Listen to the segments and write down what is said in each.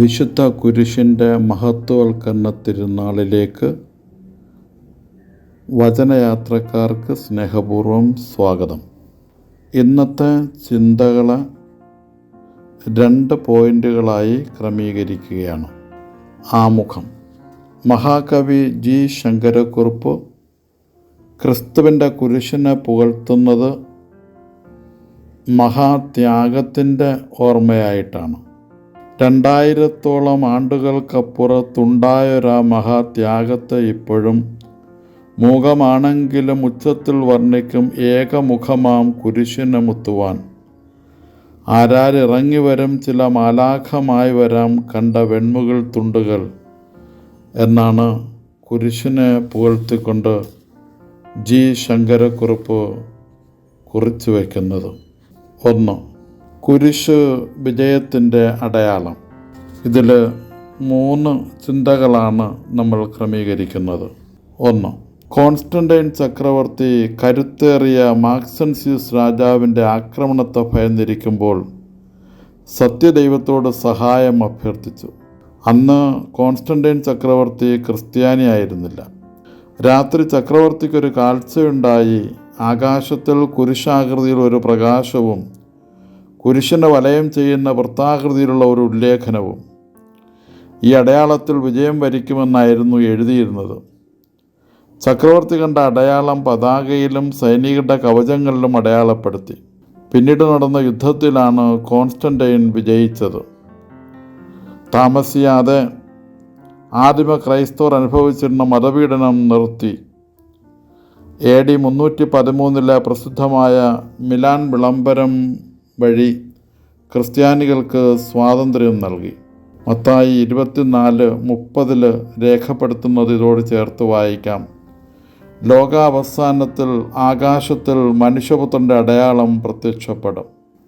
വിശുദ്ധ കുരിശിന്റെ മഹത്വവൽക്കരണ തിരുനാളിലേക്ക് വചനയാത്രക്കാർക്ക് സ്നേഹപൂർവം സ്വാഗതം. ഇന്നത്തെ ചിന്തകൾ രണ്ട് പോയിന്റുകളായി ക്രമീകരിക്കുകയാണ്. ആമുഖം. മഹാകവി ജി ശങ്കരക്കുറുപ്പ് ക്രിസ്തുവിന്റെ കുരിശിനെ പുകഴ്ത്തുന്നത് മഹാത്യാഗത്തിന്റെ ഓർമ്മയായിട്ടാണ്. രണ്ടായിരത്തോളം ആണ്ടുകൾക്കപ്പുറത്തുണ്ടായൊരാ മഹാത്യാഗത്തെ ഇപ്പോഴും മൂകമാണെങ്കിലും ഉച്ചത്തിൽ വർണിക്കും ഏകമുഖമാം കുരിശിനെ മുത്തുവാൻ ആരാരിറങ്ങി വരും ചില മാലാഖമായി വരാം കണ്ട വെൺമുകൾ തുണ്ടുകൾ എന്നാണ് കുരിശിനെ പുകഴ്ത്തിക്കൊണ്ട് ജി ശങ്കരക്കുറുപ്പ് കുറിച്ചു വയ്ക്കുന്നത് ഒന്ന് കുരിശ് വിജയത്തിന്റെ അടയാളം. ഇതിൽ മൂന്ന് ചിന്തകളാണ് നമ്മൾ ക്രമീകരിക്കുന്നത്. ഒന്ന് കോൺസ്റ്റന്റൈൻ ചക്രവർത്തി കരുത്തേറിയ മാക്സൻസ്യൂസ് രാജാവിന്റെ ആക്രമണത്തെ ഭയന്നിരിക്കുമ്പോൾ സത്യദൈവത്തോട് സഹായം അഭ്യർത്ഥിച്ചു. അന്ന് കോൺസ്റ്റന്റൈൻ ചക്രവർത്തി ക്രിസ്ത്യാനിയായിരുന്നില്ല രാത്രി ചക്രവർത്തിക്കൊരു കാഴ്ചയുണ്ടായി. ആകാശത്തിൽ കുരിശാകൃതിയിൽ ഒരു പ്രകാശവും കുരിശിനെ വലയം ചെയ്യുന്ന വൃത്താകൃതിയിലുള്ള ഒരു ഉല്ലേഖനവും ഈ അടയാളത്തിൽ വിജയം വരിക്കുമെന്നായിരുന്നു എഴുതിയിരുന്നത്. ചക്രവർത്തി കണ്ട അടയാളം പതാകയിലും സൈനികരുടെ കവചങ്ങളിലും അടയാളപ്പെടുത്തി. പിന്നീട് നടന്ന യുദ്ധത്തിലാണ് കോൺസ്റ്റന്റൈൻ വിജയിച്ചത്. താമസിയാതെ ആദിമ ക്രൈസ്തവർ അനുഭവിച്ചിരുന്ന മതപീഡനം നിർത്തി. എ ഡി മുന്നൂറ്റി പതിമൂന്നിലെ പ്രസിദ്ധമായ മിലാൻ വിളംബരം വഴി ക്രിസ്ത്യാനികൾക്ക് സ്വാതന്ത്ര്യം നൽകി. മത്തായി ഇരുപത്തിനാല് മുപ്പതിൽ രേഖപ്പെടുത്തുന്നത് ഇതോട് ചേർത്ത് വായിക്കാം. ലോകാവസാനത്തിൽ ആകാശത്തിൽ മനുഷ്യപുത്രന്റെ അടയാളം പ്രത്യക്ഷപ്പെടും.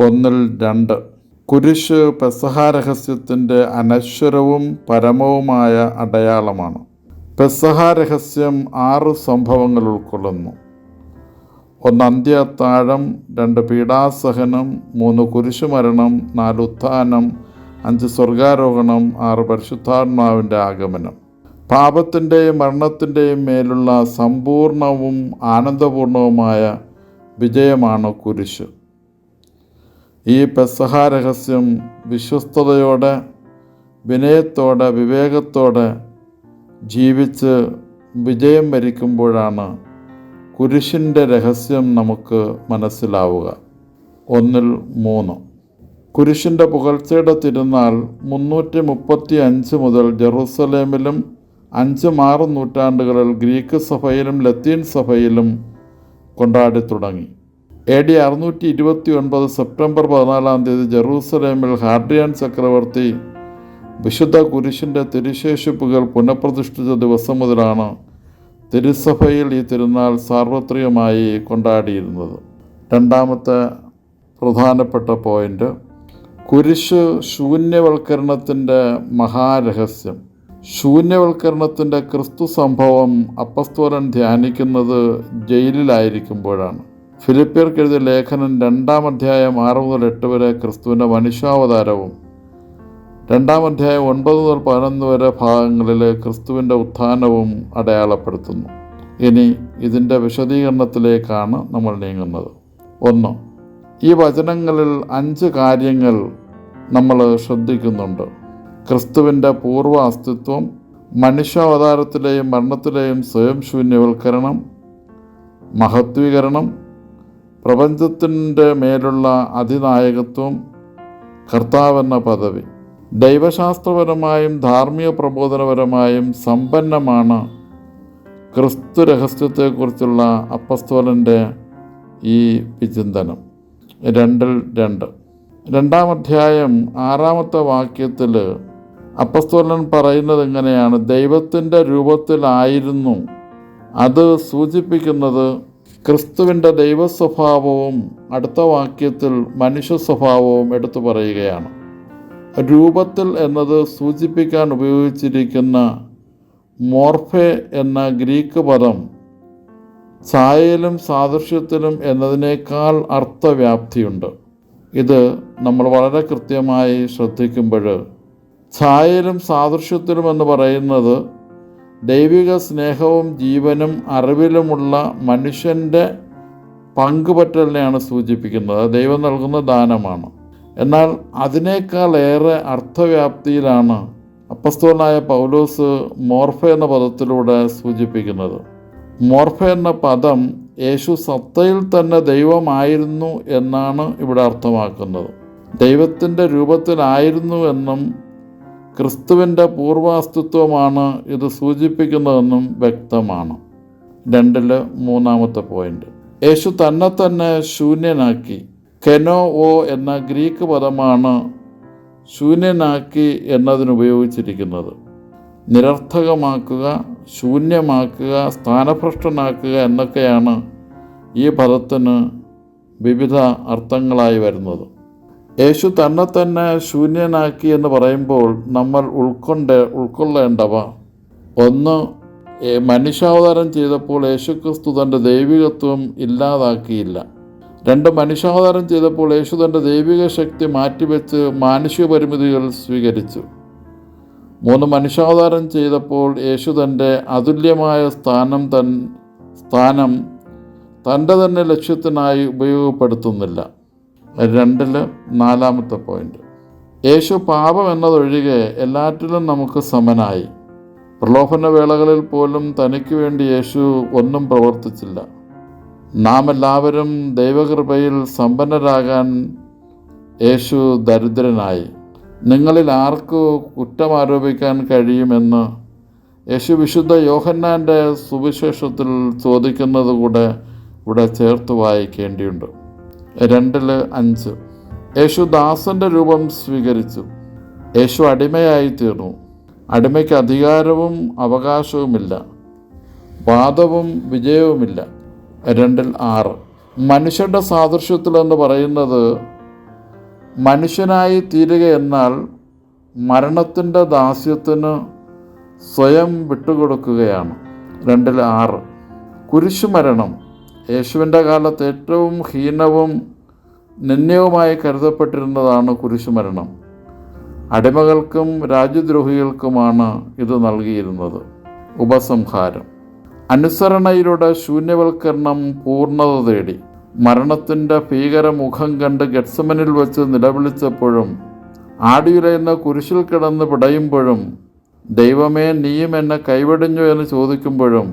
ഒന്നിൽ രണ്ട്. കുരിശ് പെസഹാരഹസ്യത്തിന്റെ അനശ്വരവും പരമവുമായ അടയാളമാണ്. പെസഹാരഹസ്യം ആറ് സംഭവങ്ങൾ ഉൾക്കൊള്ളുന്നു. ഒന്ന് അന്ത്യത്താഴം രണ്ട് പീഡാസഹനം മൂന്ന് കുരിശുമരണം നാല് ഉത്ഥാനം അഞ്ച് സ്വർഗാരോഹണം ആറ് പരിശുദ്ധാത്മാവിന്റെ ആഗമനം. പാപത്തിന്റെയും മരണത്തിന്റെയും മേലുള്ള സമ്പൂർണവും ആനന്ദപൂർണവുമായ വിജയമാണ് കുരിശ്. ഈ പെസഹ രഹസ്യം വിശ്വസ്തയോടെ വിനയത്തോടെ വിവേകത്തോടെ ജീവിച്ച് വിജയം വരിക്കുമ്പോഴാണ് കുരിശിന്റെ രഹസ്യം നമുക്ക് മനസ്സിലാവുക. ഒന്നിൽ മൂന്ന്. കുരിശിന്റെ പുകഴ്ചയുടെ തിരുനാൾ മുന്നൂറ്റി മുപ്പത്തി അഞ്ച് മുതൽ ജെറൂസലേമിലും അഞ്ച് ആറും നൂറ്റാണ്ടുകളിൽ ഗ്രീക്ക് സഭയിലും ലത്തീൻ സഭയിലും കൊണ്ടാടി തുടങ്ങി. എ ഡി അറുന്നൂറ്റി ഇരുപത്തി ഒൻപത് സെപ്റ്റംബർ പതിനാലാം തീയതി ജെറൂസലേമിൽ ഹാർഡിയൻ ചക്രവർത്തി വിശുദ്ധ കുരിശിന്റെ തിരുശേഷിപ്പുകൾ പുനഃപ്രതിഷ്ഠിച്ച ദിവസം മുതലാണ് തിരുസഭയിൽ ഈ തിരുനാൾ സാർവത്രികമായി കൊണ്ടാടിയിരുന്നത്. രണ്ടാമത്തെ പ്രധാനപ്പെട്ട പോയിന്റ് കുരിശ് ശൂന്യവൽക്കരണത്തിന്റെ മഹാരഹസ്യം. ശൂന്യവൽക്കരണത്തിന്റെ ക്രിസ്തു സംഭവം അപ്പസ്തോലൻ ധ്യാനിക്കുന്നത് ജയിലിലായിരിക്കുമ്പോഴാണ്. ഫിലിപ്പിയർക്കെഴുതിയ ലേഖനം രണ്ടാം അധ്യായം ആറ് മുതൽ എട്ട് വരെ ക്രിസ്തുവിന്റെ മനുഷ്യാവതാരവും രണ്ടാം അധ്യായം ഒൻപത് മുതൽ പതിനൊന്ന് വരെ ഭാഗങ്ങളിൽ ക്രിസ്തുവിന്റെ ഉത്ഥാനവും അടയാളപ്പെടുത്തുന്നു. ഇനി ഇതിന്റെ വിശദീകരണത്തിലേക്കാണ് നമ്മൾ നീങ്ങുന്നത്. ഒന്ന് ഈ വചനങ്ങളിൽ അഞ്ച് കാര്യങ്ങൾ നമ്മൾ ശ്രദ്ധിക്കുന്നുണ്ട്. ക്രിസ്തുവിന്റെ പൂർവ അസ്തിത്വം മനുഷ്യാവതാരത്തിലെയും മരണത്തിലെയും സ്വയം ശൂന്യവൽക്കരണം മഹത്വീകരണം പ്രപഞ്ചത്തിന്റെ മേലുള്ള അതിനായകത്വം കർത്താവെന്ന പദവി. ദൈവശാസ്ത്രപരമായും ധാർമ്മിക പ്രബോധനപരമായും സമ്പന്നമാണ് ക്രിസ്തു രഹസ്യത്തെക്കുറിച്ചുള്ള അപ്പസ്തോലന്റെ ഈ വിചിന്തനം. രണ്ടിൽ രണ്ട്. രണ്ടാം അധ്യായം ആറാമത്തെ വാക്യത്തിൽ അപ്പസ്തോലൻ പറയുന്നത് എങ്ങനെയാണ് ദൈവത്തിന്റെ രൂപത്തിലായിരുന്നു അത് സൂചിപ്പിക്കുന്നത് ക്രിസ്തുവിന്റെ ദൈവസ്വഭാവവും അടുത്ത വാക്യത്തിൽ മനുഷ്യ സ്വഭാവവും എടുത്തു പറയുകയാണ്. രൂപത്തിൽ എന്നത് സൂചിപ്പിക്കാൻ ഉപയോഗിച്ചിരിക്കുന്ന മോർഫെ എന്ന ഗ്രീക്ക് പദം ഛായയിലും സാദൃശ്യത്തിലും എന്നതിനേക്കാൾ അർത്ഥവ്യാപ്തിയുണ്ട്. ഇത് നമ്മൾ വളരെ കൃത്യമായി ശ്രദ്ധിക്കുമ്പോൾ ഛായയിലും സാദൃശ്യത്തിലും എന്ന് പറയുന്നത് ദൈവിക സ്നേഹവും ജീവനും അറിവിലുമുള്ള മനുഷ്യന്റെ പങ്കുപറ്റലിനെയാണ് സൂചിപ്പിക്കുന്നത്. ദൈവം നൽകുന്ന ദാനമാണ്. എന്നാൽ അതിനേക്കാൾ ഏറെ അർത്ഥവ്യാപ്തിയിലാണ് അപ്പസ്തോലായ പൗലോസ് മോർഫ എന്ന പദത്തിലൂടെ സൂചിപ്പിക്കുന്നത്. മോർഫ എന്ന പദം യേശു സത്തയിൽ തന്നെ ദൈവമായിരുന്നു എന്നാണ് ഇവിടെ അർത്ഥമാക്കുന്നത്. ദൈവത്തിന്റെ രൂപത്തിലായിരുന്നു എന്നും ക്രിസ്തുവിന്റെ പൂർവാസ്തിത്വമാണ് ഇത് സൂചിപ്പിക്കുന്നതെന്നും വ്യക്തമാണ്. രണ്ടിൽ മൂന്നാമത്തെ പോയിന്റ്. യേശു തന്നെ തന്നെ ശൂന്യനാക്കി കെനോ ഓ എന്ന ഗ്രീക്ക് പദമാണ് ശൂന്യനാക്കി എന്നതിനുപയോഗിച്ചിരിക്കുന്നത്. നിരർത്ഥകമാക്കുക ശൂന്യമാക്കുക സ്ഥാനഭ്രഷ്ടനാക്കുക എന്നൊക്കെയാണ് ഈ പദത്തിന് വിവിധ അർത്ഥങ്ങളായി വരുന്നത്. യേശു തന്നെ തന്നെ ശൂന്യനാക്കി എന്ന് പറയുമ്പോൾ നമ്മൾ ഉൾക്കൊണ്ട് ഉൾക്കൊള്ളേണ്ടവ. ഒന്ന് മനുഷ്യാവതാരം ചെയ്തപ്പോൾ യേശുക്രിസ്തു തന്റെ ദൈവികത്വം ഇല്ലാതാക്കിയില്ല. രണ്ട് മനുഷ്യാവതാരം ചെയ്തപ്പോൾ യേശു തന്റെ ദൈവിക ശക്തി മാറ്റിവെച്ച് മാനുഷിക പരിമിതികൾ സ്വീകരിച്ചു. മൂന്ന് മനുഷ്യാവതാരം ചെയ്തപ്പോൾ യേശു തന്റെ അതുല്യമായ സ്ഥാനം തൻ സ്ഥാനം തന്റെ തന്നെ ലക്ഷ്യത്തിനായി ഉപയോഗപ്പെടുത്തുന്നില്ല. രണ്ടിൽ നാലാമത്തെ പോയിന്റ്. യേശു പാപം എന്നതൊഴികെ എല്ലാറ്റിലും നമുക്ക് സമനായി. പ്രലോഭന വേളകളിൽ പോലും തനിക്ക് വേണ്ടി യേശു ഒന്നും പ്രവർത്തിച്ചില്ല. നാം എല്ലാവരും ദൈവകൃപയിൽ സമ്പന്നരാകാൻ യേശു ദരിദ്രനായി. നിങ്ങളിൽ ആർക്ക് കുറ്റം ആരോപിക്കാൻ കഴിയുമെന്ന് യേശു വിശുദ്ധ യോഹന്നാന്റെ സുവിശേഷത്തിൽ ചോദിക്കുന്നത് കൂടെ ഇവിടെ ചേർത്ത് വായിക്കേണ്ടിയുണ്ട്. രണ്ടിൽ അഞ്ച്. യേശു ദാസന്റെ രൂപം സ്വീകരിച്ചു. യേശു അടിമയായി തീർന്നു. അടിമയ്ക്ക് അധികാരവും അവകാശവുമില്ല. വാദവും വിജയവുമില്ല. രണ്ടിൽ ആറ്. മനുഷ്യന്റെ സാദൃശ്യത്തിൽ എന്ന് പറയുന്നത് മനുഷ്യനായി തീരുക എന്നാൽ മരണത്തിന്റെ ദാസ്യത്തിന് സ്വയം വിട്ടുകൊടുക്കുകയാണ്. രണ്ടിൽ ആറ്. കുരിശുമരണം യേശുവിന്റെ കാലത്ത് ഏറ്റവും ഹീനവും നിന്ദ്യവുമായി കരുതപ്പെട്ടിരുന്നതാണ് കുരിശുമരണം. അടിമകൾക്കും രാജ്യദ്രോഹികൾക്കുമാണ് ഇത് നൽകിയിരുന്നത്. ഉപസംഹാരം. അനുസരണയിലൂടെ ശൂന്യവൽക്കരണം പൂർണത തേടി. മരണത്തിന്റെ ഭീകരമുഖം കണ്ട് ഗഡ്സമനിൽ വെച്ച് നിലവിളിച്ചപ്പോഴും ആടിയുലയുന്ന കുരിശിൽ കിടന്ന് പിടയുമ്പോഴും ദൈവമേ നീയും എന്നെ കൈവടിഞ്ഞു എന്ന് ചോദിക്കുമ്പോഴും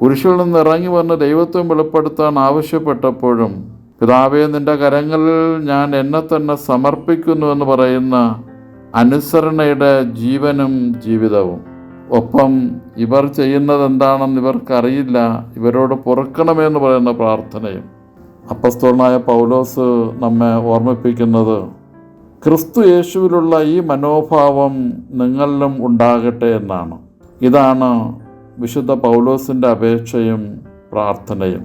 കുരിശിൽ നിന്ന് ഇറങ്ങി വന്ന് ദൈവത്വം വെളിപ്പെടുത്താൻ ആവശ്യപ്പെട്ടപ്പോഴും പിതാവേ നിന്റെ കരങ്ങളിൽ ഞാൻ എന്നെ തന്നെ സമർപ്പിക്കുന്നു എന്ന് പറയുന്ന അനുസരണയുടെ ജീവനും ജീവിതവും. ഒപ്പം ഇവർ ചെയ്യുന്നത് എന്താണെന്ന് ഇവർക്കറിയില്ല. ഇവരോട് പൊറുക്കണമെന്ന് പറയുന്ന പ്രാർത്ഥനയും അപ്പസ്തോളനായ പൗലോസ് നമ്മെ ഓർമ്മിപ്പിക്കുന്നത്. ക്രിസ്തു യേശുവിലുള്ള ഈ മനോഭാവം നിങ്ങളിലും ഉണ്ടാകട്ടെ എന്നാണ്. ഇതാണ് വിശുദ്ധ പൗലോസിന്റെ അപേക്ഷയും പ്രാർത്ഥനയും.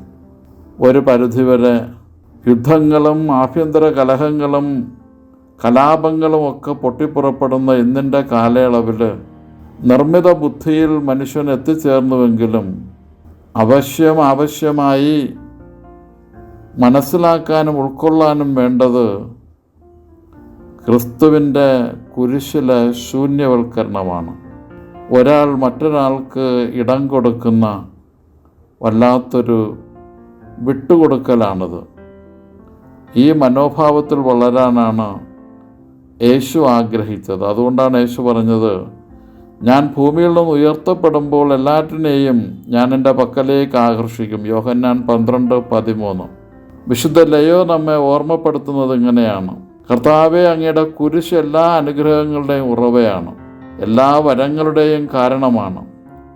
ഒരു പരിധിവരെ യുദ്ധങ്ങളും ആഭ്യന്തര കലഹങ്ങളും കലാപങ്ങളും ഒക്കെ പൊട്ടിപ്പുറപ്പെടുന്ന ഇന്നിന്റെ കാലയളവിൽ നിർമ്മിത ബുദ്ധിയിൽ മനുഷ്യൻ എത്തിച്ചേർന്നുവെങ്കിലും അവശ്യം ആവശ്യമായി മനസ്സിലാക്കാനും ഉൾക്കൊള്ളാനും വേണ്ടത് ക്രിസ്തുവിന്റെ കുരിശിലെ ശൂന്യവൽക്കരണമാണ്. ഒരാൾ മറ്റൊരാൾക്ക് ഇടം കൊടുക്കുന്ന വല്ലാത്തൊരു വിട്ടുകൊടുക്കലാണിത്. ഈ മനോഭാവത്തിൽ വളരാനാണ് യേശു ആഗ്രഹിച്ചത്. അതുകൊണ്ടാണ് യേശു പറഞ്ഞത് ഞാൻ ഭൂമിയിൽ നിന്ന് ഉയർത്തപ്പെടുമ്പോൾ എല്ലാറ്റിനെയും ഞാൻ എന്റെ പക്കലേക്ക് ആകർഷിക്കും. യോഹന്നാൻ പന്ത്രണ്ട് പതിമൂന്ന്. വിശുദ്ധ ലയോ നമ്മെ ഓർമ്മപ്പെടുത്തുന്നത് ഇങ്ങനെയാണ്. കർത്താവെ അങ്ങയുടെ കുരിശ് എല്ലാ അനുഗ്രഹങ്ങളുടെയും ഉറവയാണ്. എല്ലാ വരങ്ങളുടെയും കാരണമാണ്.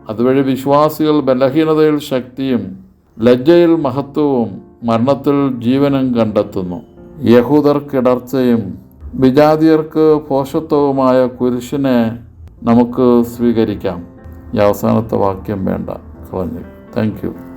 അതുവഴി വിശ്വാസികൾ ബലഹീനതയിൽ ശക്തിയും ലജ്ജയിൽ മഹത്വവും മരണത്തിൽ ജീവനും കണ്ടെത്തുന്നു. യഹൂദർക്കിടർച്ചയും വിജാതിയർക്ക് പോഷത്വവുമായ കുരിശിനെ നമുക്ക് സ്വീകരിക്കാം. ഈ അവസാനത്തെ വാക്യം വേണ്ട. കളഞ്ഞു. താങ്ക്